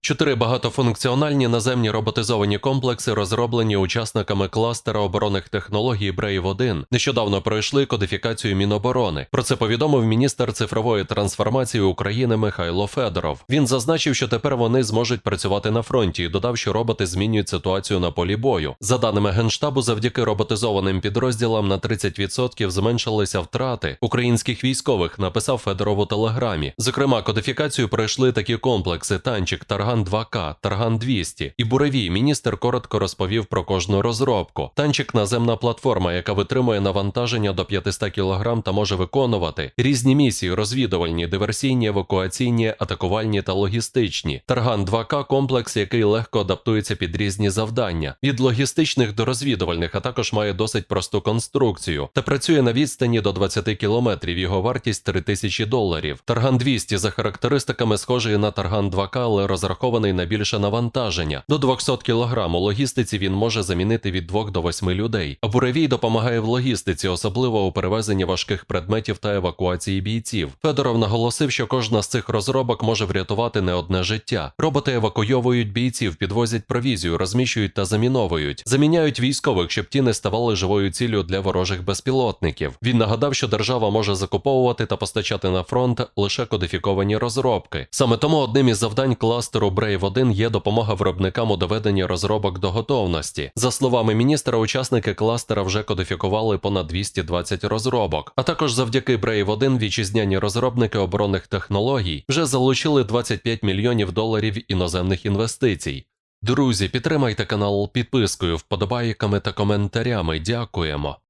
Чотири багатофункціональні наземні роботизовані комплекси, розроблені учасниками кластера оборонних технологій Brave 1 нещодавно пройшли кодифікацію Міноборони. Про це повідомив міністр цифрової трансформації України Михайло Федоров. Він зазначив, що тепер вони зможуть працювати на фронті і додав, що роботи змінюють ситуацію на полі бою. За даними генштабу, завдяки роботизованим підрозділам на 30% зменшилися втрати українських військових. Написав Федоров у телеграмі. Зокрема, кодифікацію пройшли такі комплекси: танчик, Тарган 2К, Тарган 200 і Буревій. Міністр коротко розповів про кожну розробку. Танчик наземна платформа, яка витримує навантаження до 500 кг та може виконувати різні місії: розвідувальні, диверсійні, евакуаційні, атакувальні та логістичні. Тарган 2К комплекс, який легко адаптується під різні завдання, від логістичних до розвідувальних, а також має досить просту конструкцію та працює на відстані до 20 кілометрів. Його вартість 3000 доларів. Тарган 200 за характеристиками схожий на Тарган 2К, але розрахований на більше навантаження. До 200 кг у логістиці він може замінити від 2 до 8 людей. А буревій допомагає в логістиці, особливо у перевезенні важких предметів та евакуації бійців. Федоров наголосив, що кожна з цих розробок може врятувати не одне життя. Роботи евакуйовують бійців, підвозять провізію, розміщують та заміновують, заміняють військових, щоб ті не ставали живою ціллю для ворожих безпілотників. Він нагадав, що держава може закуповувати та постачати на фронт лише кодифіковані розробки. Саме тому одним із завдань кластеру Brave 1 є допомога виробникам у доведенні розробок до готовності. За словами міністра, учасники кластера вже кодифікували понад 220 розробок. А також завдяки Brave 1 вітчизняні розробники оборонних технологій вже залучили 25 мільйонів доларів іноземних інвестицій. Друзі, підтримайте канал підпискою, вподобайками та коментарями. Дякуємо.